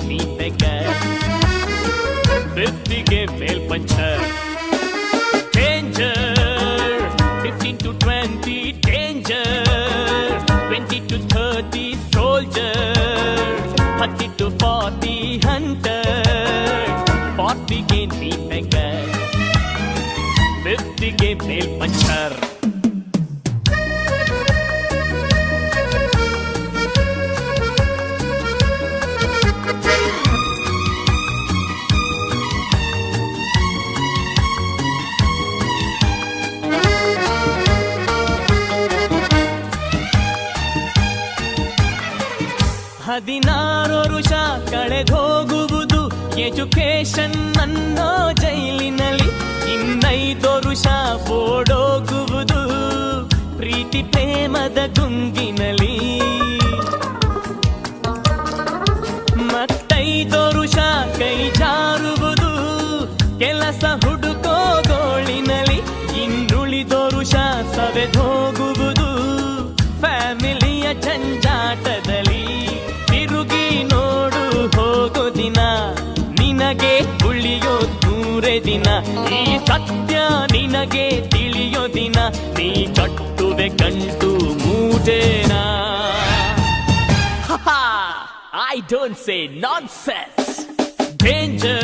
Kidney पे gas fifty के male puncture. Danger fifteen to twenty danger twenty to thirty soldier thirty to forty hunter forty kidney पे gas fifty के male puncture. ಹದಿನಾರು ಕಳೆದೋಗುವುದು education ಅನ್ನೋ ಜೈಲಿನಲ್ಲಿ. ಇನ್ನೈದು ವರುಷ ಓಡೋಗುವುದು ಪ್ರೀತಿ ಪ್ರೇಮದ ಗುಂಗಿನಲ್ಲಿ. ಮತ್ತೈದು ವರುಷ ಕೈ ಜಾರುವುದು ಕೆಲಸ ದಿನ ಈ ಸತ್ಯ ನಿನಗೆ ತಿಳಿಯೋ ದಿನ ನೀ ಕಟ್ಟುವೆ ಗಂಟು ಮೂಟೇನಾ I don't say nonsense. Danger,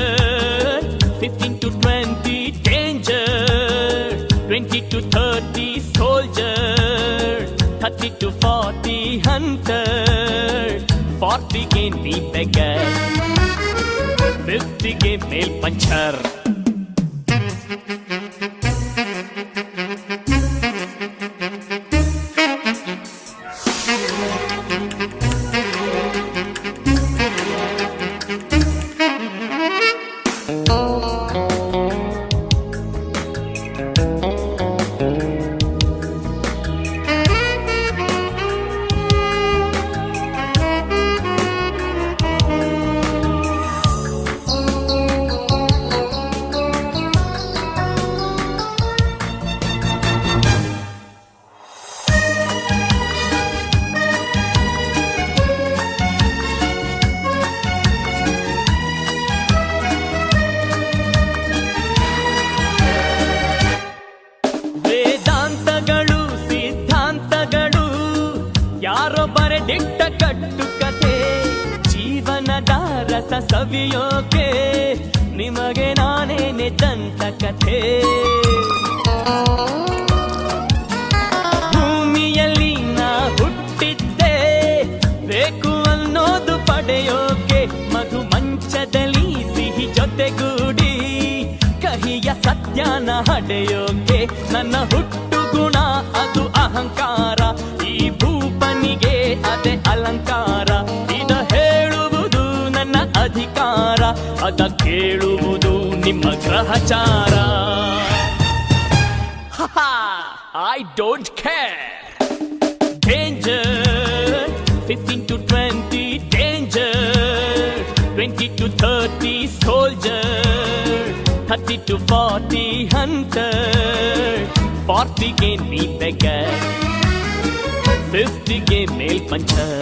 15 to 20, danger, 20 to 30, soldier, 30 to 40, hunter, 40 ಗೆ ನೀ beggar, 50 ಗೆ ಮೇಲ್ ಪಂಚರ್ ಬರೆದಿಟ್ಟ ಕಟ್ಟು ಕತೆ ಜೀವನದ ರಸ ಸವಿಯೋಕೆ, ನಿಮಗೆ ನಾನೇ ದಂತ ಕಥೆ ಭೂಮಿಯಲ್ಲಿ ನಾ ಹುಟ್ಟಿದ್ದೆ, ಬೇಕು ಅನ್ನೋದು ಪಡೆಯೋಕೆ, ಮಧು ಮಂಚದಲ್ಲಿ ಸಿಹಿ ಜೊತೆಗೂಡಿ, ಕಹಿಯ ಸತ್ಯನ ಹಡೆಯೋಕೆ, ನನ್ನ ಹುಟ್ಟು ಗುಣ ಅದು ಅಹಂಕಾರ. ಭೂಪನಿಗೆ ಅದೇ ಅಲಂಕಾರ. ಇದ ಹೇಳುವುದು ನನ್ನ ಅಧಿಕಾರ. ಅದ ಕೇಳುವುದು ನಿಮ್ಮ ಗ್ರಹಚಾರ. I don't care danger 15 to 20 danger. 20 to 30 soldier. 30 to 40 hunter. 40 ಗೆ ನೀ beggar. 50 ಗೆ ಮೇಲ್ ಪಂಚರ್